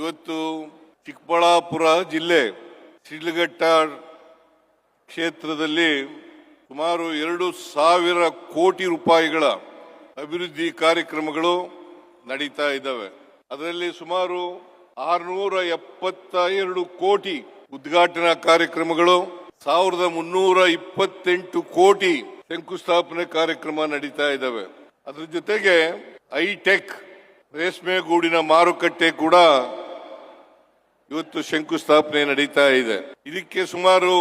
ಇವತ್ತು ಚಿಕ್ಕಬಳ್ಳಾಪುರ ಜಿಲ್ಲೆ ಶಿಡ್ಲಘಟ್ಟ ಕ್ಷೇತ್ರದಲ್ಲಿ ಸುಮಾರು ಎರಡು ಸಾವಿರ ಕೋಟಿ ರೂಪಾಯಿಗಳ ಅಭಿವೃದ್ಧಿ ಕಾರ್ಯಕ್ರಮಗಳು ನಡೀತಾ ಇದ್ದಾವೆ. ಅದರಲ್ಲಿ ಸುಮಾರು ಆರುನೂರ ಎಪ್ಪತ್ತ ಎರಡು ಕೋಟಿ ಉದ್ಘಾಟನಾ ಕಾರ್ಯಕ್ರಮಗಳು, ಸಾವಿರದ ಮುನ್ನೂರ ಇಪ್ಪತ್ತೆಂಟು ಕೋಟಿ ಶಂಕುಸ್ಥಾಪನೆ ಕಾರ್ಯಕ್ರಮ ನಡೀತಾ ಇದ್ದಾವೆ. ಅದರ ಜೊತೆಗೆ ಐಟೆಕ್ ರೇಷ್ಮೆ ಗೂಡಿನ ಮಾರುಕಟ್ಟೆ ಕೂಡ ಇವತ್ತು ಶಂಕುಸ್ಥಾಪನೆ ನಡೀತಾ ಇದೆ. ಇದಕ್ಕೆ ಸುಮಾರು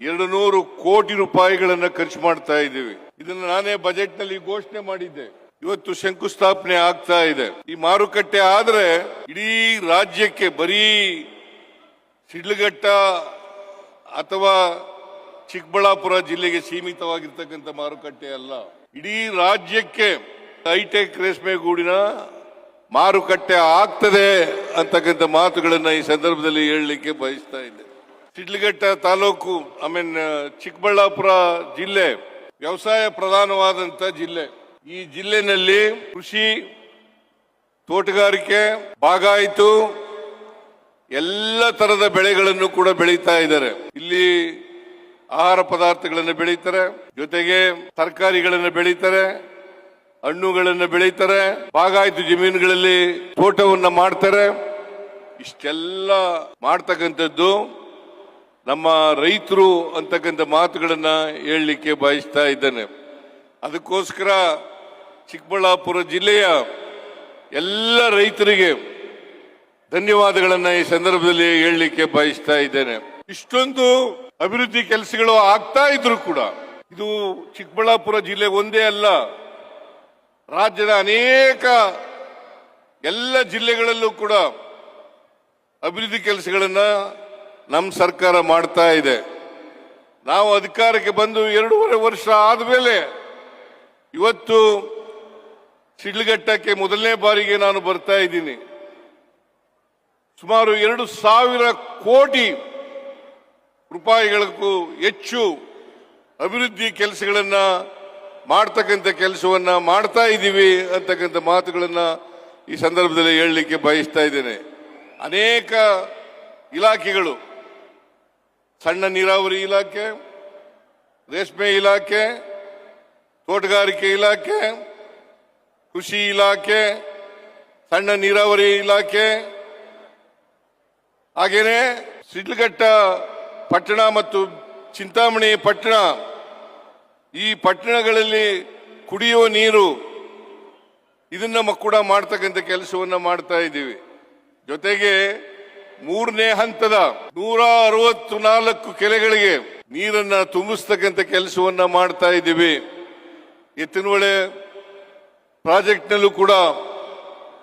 ಎರಡು ನೂರು ಕೋಟಿ ರೂಪಾಯಿಗಳನ್ನ ಖರ್ಚು ಮಾಡ್ತಾ ಇದ್ದೀವಿ. ಇದನ್ನು ನಾನೇ ಬಜೆಟ್ನಲ್ಲಿ ಘೋಷಣೆ ಮಾಡಿದ್ದೆ. ಇವತ್ತು ಶಂಕುಸ್ಥಾಪನೆ ಆಗ್ತಾ ಇದೆ. ಈ ಮಾರುಕಟ್ಟೆ ಆದ್ರೆ ಇಡೀ ರಾಜ್ಯಕ್ಕೆ ಬರೀ ಸಿಡ್ಲಘಟ್ಟ ಅಥವಾ ಚಿಕ್ಕಬಳ್ಳಾಪುರ ಜಿಲ್ಲೆಗೆ ಸೀಮಿತವಾಗಿರ್ತಕ್ಕಂಥ ಮಾರುಕಟ್ಟೆ ಅಲ್ಲ. ಇಡೀ ರಾಜ್ಯಕ್ಕೆ ಹೈಟೆಕ್ ರೇಷ್ಮೆಗೂಡಿನ ಮಾರುಕಟ್ಟೆ ಆಗ್ತದೆ. ಅಂತಕ್ಕಂಥ ಮಾತುಗಳನ್ನು ಈ ಸಂದರ್ಭದಲ್ಲಿ ಹೇಳಲಿಕ್ಕೆ ಬಯಸ್ತಾ ಇದ್ದೆ. ಶಿಡ್ಲಘಟ್ಟ ತಾಲೂಕು ಐ ಮೀನ್ ಚಿಕ್ಕಬಳ್ಳಾಪುರ ಜಿಲ್ಲೆ, ವ್ಯವಸಾಯ ಪ್ರಧಾನವಾದಂತ ಜಿಲ್ಲೆ. ಈ ಜಿಲ್ಲೆನಲ್ಲಿ ಕೃಷಿ ತೋಟಗಾರಿಕೆ ಬಾಗಾಯಿತು ಎಲ್ಲ ತರದ ಬೆಳೆಗಳನ್ನು ಕೂಡ ಬೆಳೀತಾ ಇದ್ದಾರೆ. ಇಲ್ಲಿ ಆಹಾರ ಪದಾರ್ಥಗಳನ್ನು ಬೆಳೀತಾರೆ. ಜೊತೆಗೆ ತರಕಾರಿಗಳನ್ನು ಬೆಳೀತಾರೆ. ಹಣ್ಣುಗಳನ್ನು ಬೆಳೀತಾರೆ, ಬಾಗಾಯಿತು ಜಮೀನುಗಳಲ್ಲಿ ತೋಟವನ್ನ ಮಾಡ್ತಾರೆ. ಇಷ್ಟೆಲ್ಲ ಮಾಡ್ತಕ್ಕಂಥದ್ದು ನಮ್ಮ ರೈತರು ಅಂತಕ್ಕಂಥ ಮಾತುಗಳನ್ನ ಹೇಳಲಿಕ್ಕೆ ಬಯಸ್ತಾ ಇದ್ದೇನೆ. ಅದಕ್ಕೋಸ್ಕರ ಚಿಕ್ಕಬಳ್ಳಾಪುರ ಜಿಲ್ಲೆಯ ಎಲ್ಲ ರೈತರಿಗೆ ಧನ್ಯವಾದಗಳನ್ನು ಈ ಸಂದರ್ಭದಲ್ಲಿ ಹೇಳಲಿಕ್ಕೆ ಬಯಸ್ತಾ ಇದ್ದೇನೆ. ಇಷ್ಟೊಂದು ಅಭಿವೃದ್ಧಿ ಕೆಲಸಗಳು ಆಗ್ತಾ ಇದ್ರು ಕೂಡ ಇದು ಚಿಕ್ಕಬಳ್ಳಾಪುರ ಜಿಲ್ಲೆ ಒಂದೇ ಅಲ್ಲ. ರಾಜ್ಯದ ಅನೇಕ ಎಲ್ಲ ಜಿಲ್ಲೆಗಳಲ್ಲೂ ಕೂಡ ಅಭಿವೃದ್ಧಿ ಕೆಲಸಗಳನ್ನ ನಮ್ಮ ಸರ್ಕಾರ ಮಾಡ್ತಾ ಇದೆ. ನಾವು ಅಧಿಕಾರಕ್ಕೆ ಬಂದು ಎರಡೂವರೆ ವರ್ಷ ಆದಮೇಲೆ ಇವತ್ತು ಸಿಡ್ಲಘಟ್ಟಕ್ಕೆ ಮೊದಲನೇ ಬಾರಿಗೆ ನಾನು ಬರ್ತಾ ಇದ್ದೀನಿ. ಸುಮಾರು ಎರಡು ಸಾವಿರ ಕೋಟಿ ರೂಪಾಯಿಗಳಿಗೂ ಹೆಚ್ಚು ಅಭಿವೃದ್ಧಿ ಕೆಲಸಗಳನ್ನ ಮಾಡ್ತಕ್ಕಂಥ ಕೆಲಸವನ್ನ ಮಾಡ್ತಾ ಇದ್ದೀವಿ ಅಂತಕ್ಕಂಥ ಮಾತುಗಳನ್ನ ಈ ಸಂದರ್ಭದಲ್ಲಿ ಹೇಳಲಿಕ್ಕೆ ಬಯಸ್ತಾ ಇದ್ದೇನೆ. ಅನೇಕ ಇಲಾಖೆಗಳು, ಸಣ್ಣ ನೀರಾವರಿ ಇಲಾಖೆ, ರೇಷ್ಮೆ ಇಲಾಖೆ, ತೋಟಗಾರಿಕೆ ಇಲಾಖೆ, ಕೃಷಿ ಇಲಾಖೆ, ಸಣ್ಣ ನೀರಾವರಿ ಇಲಾಖೆ, ಹಾಗೇನೆ ಸಿಡ್ಲಘಟ್ಟ ಪಟ್ಟಣ ಮತ್ತು ಚಿಂತಾಮಣಿ ಪಟ್ಟಣ ಈ ಪಟ್ಟಣಗಳಲ್ಲಿ ಕುಡಿಯುವ ನೀರು ಇದನ್ನ ಕೂಡ ಮಾಡ್ತಕ್ಕಂಥ ಕೆಲಸವನ್ನ ಮಾಡ್ತಾ ಇದ್ದೀವಿ. ಜೊತೆಗೆ ಮೂರನೇ ಹಂತದ ನೂರ ಅರವತ್ತು ನಾಲ್ಕು ಕೆರೆಗಳಿಗೆ ನೀರನ್ನ ತುಂಬಿಸ್ತಕ್ಕಂಥ ಕೆಲಸವನ್ನ ಮಾಡ್ತಾ ಇದ್ದೀವಿ. ಎತ್ತಿನಹೊಳೆ ಪ್ರಾಜೆಕ್ಟ್ನಲ್ಲೂ ಕೂಡ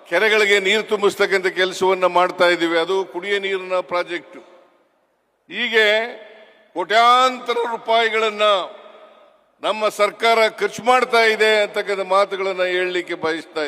ಕೆರೆಗಳಿಗೆ ನೀರು ತುಂಬಿಸ್ತಕ್ಕಂಥ ಕೆಲಸವನ್ನ ಮಾಡ್ತಾ ಇದ್ದೀವಿ. ಅದು ಕುಡಿಯ ನೀರಿನ ಪ್ರಾಜೆಕ್ಟ್. ಹೀಗೆ ಕೋಟ್ಯಾಂತರ ರೂಪಾಯಿಗಳನ್ನ ನಮ್ಮ ಸರ್ಕಾರ ಖರ್ಚು ಮಾಡ್ತಾ ಇದೆ ಅಂತಕ್ಕಂಥ ಮಾತುಗಳನ್ನು ಹೇಳಲಿಕ್ಕೆ ಬಯಸ್ತಾ